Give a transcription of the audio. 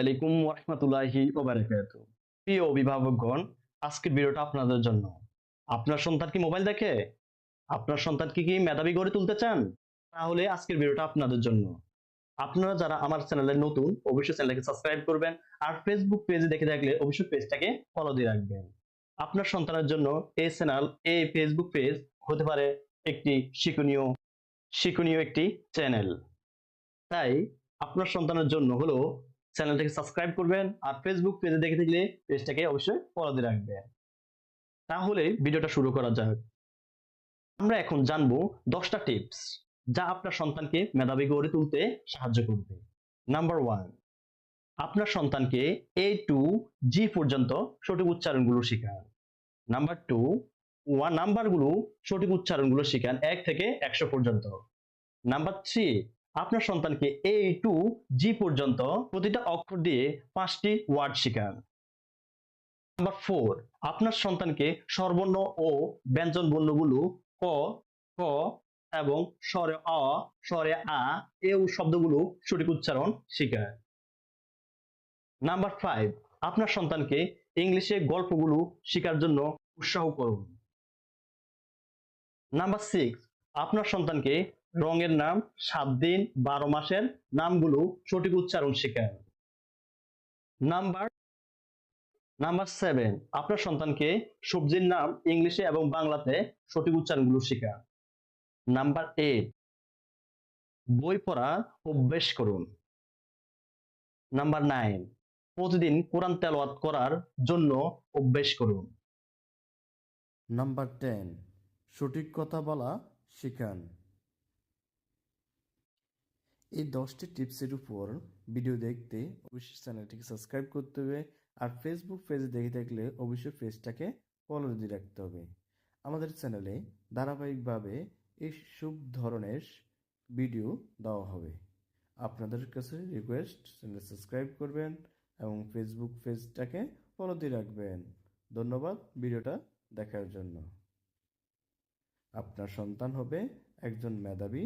আলাইকুম প্রিয় অভিভাবকগণ, আজকের ভিডিওটা আপনাদের জন্য। আপনার সন্তান কি মোবাইল দেখে? আপনার সন্তানকে কি মেধাবী গড়ে তুলতে চান? তাহলে আজকের ভিডিওটা আপনাদের জন্য। আপনারা যারা আমার চ্যানেলে নতুন, অবশ্যই চ্যানেলটাকে সাবস্ক্রাইব করবেন আর ফেসবুক পেজে দেখে থাকলে অবশ্যই পেজটাকে ফলো দিয়ে রাখবেন। আপনার সন্তানের জন্য এই চ্যানেল, এই ফেসবুক পেজ হতে পারে একটি শিক্ষণীয় শিক্ষণীয় একটি চ্যানেল। তাই আপনার সন্তানের জন্য হলো চ্যানেলটাকে সাবস্ক্রাইব করবেন আর ফেসবুক পেজে দেখে থাকলে পেজটাকে অবশ্যই ফলো দিয়ে রাখবেন। তাহলে ভিডিওটা শুরু করা যাক। আমরা এখন জানব দশটা টিপস যা আপনার সন্তানকে মেধাবী গড়ে তুলতে সাহায্য করবে। নাম্বার ওয়ান আপনার সন্তানকে এ টু জি পর্যন্ত সঠিক উচ্চারণগুলো শেখান। নাম্বার টু ওয়ান নাম্বারগুলো সঠিক উচ্চারণগুলো শেখান এক থেকে একশো পর্যন্ত। নাম্বার থ্রি আপনার সন্তানকে এ টু জি পর্যন্ত প্রতিটা অক্ষর দিয়ে পাঁচটি ওয়ার্ড শেখান। নাম্বার ফোর আপনার সন্তানকে স্বরবর্ণ ও ব্যঞ্জন বর্ণগুলো ক ক এবং স্বরে অ, স্বরে আ এও শব্দগুলো সঠিক উচ্চারণ শেখায়। নাম্বার ফাইভ আপনার সন্তানকে ইংলিশে গল্পগুলো শেখার জন্য উৎসাহ করুন। নাম্বার সিক্স আপনার সন্তানকে রঙের নাম, সাত দিন, বারো মাসের, নামগুলো সঠিক উচ্চারণ শেখান নাম্বার নাম্বার সেভেন আপনার সন্তানকে সবজির নাম ইংলিশে এবং বাংলাতে সঠিক উচ্চারণগুলো শেখান নাম্বার এইট বই পড়া অভ্যেস করুন। নাম্বার নাইন প্রতিদিন কোরআন তেলাওয়াত করার জন্য অভ্যেস করুন। নাম্বার টেন সঠিক কথা বলা শেখান। এই দশটি টিপসের উপর ভিডিও দেখতে অবশ্যই চ্যানেলটিকে সাবস্ক্রাইব করতে হবে আর ফেসবুক পেজে দেখে থাকলে অবশ্যই পেজটাকে ফলো দিয়ে রাখতে হবে। আমাদের চ্যানেলে ধারাবাহিকভাবে এই সব ধরনের ভিডিও দেওয়া হবে। আপনাদের কাছে রিকোয়েস্ট চ্যানেল সাবস্ক্রাইব করবেন এবং ফেসবুক পেজটাকে ফলো দিয়ে রাখবেন। ধন্যবাদ ভিডিওটা দেখার জন্য। আপনার সন্তান হবে একজন মেধাবী